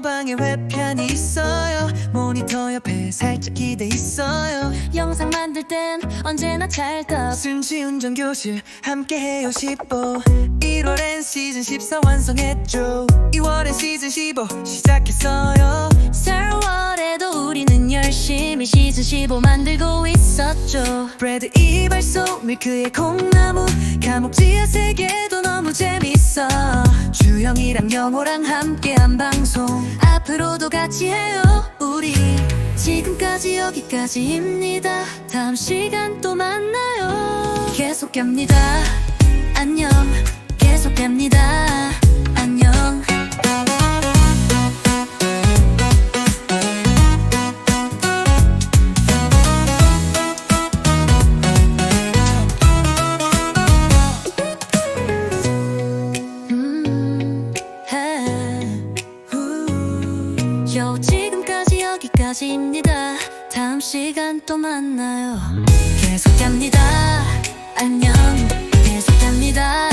방에 웹편이 있어요. 모니터 옆에 살짝 기대 있어요. 영상 만들 땐 언제나 찰떡. 순시 운전 교실 함께해요 15 1월엔 시즌 14 완성했죠. 2월엔 시즌 15 시작했어요. 설월에도 우리 는 열심히 시즌 15 만들고 있었죠. 브레드 이발소 밀크의 콩나무 감옥지하 세계도 너무 재밌어. 주영이랑 영호랑 함께한 방송. 앞으로도 같이 해요 우리. 지금까지 여기까지입니다. 다음 시간 또 만나요. 계속됩니다. 안녕. 계속됩니다 지금까지 여기까지입니다. 다음 시간 또 만나요. 계속됩니다. 안녕. 계속됩니다.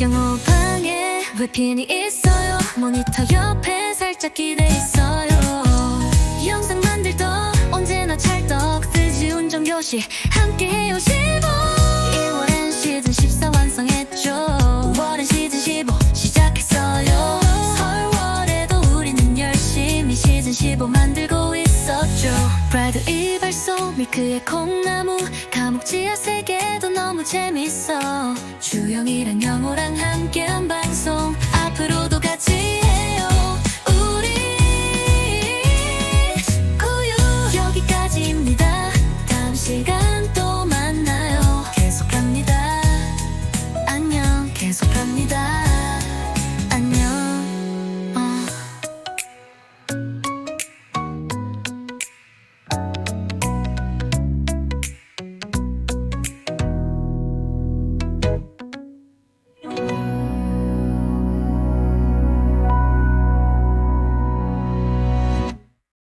영어방에 웹핀이 있어요? 모니터 옆에 살짝 기대 있어요. 영상 만들도 언제나 찰떡 쓰지 운전 교실 함께 해요 15 1월엔 시즌 14 완성했죠. 5월엔 시즌 15 시작했어요. 설월에도 우리는 열심히 시즌 15 만들고 있었죠. 브라이드 이발소 밀크의 콩나무 감옥지하 세계도 너무 재밌어. 주영이랑 영호랑 함께한 방송 앞으로도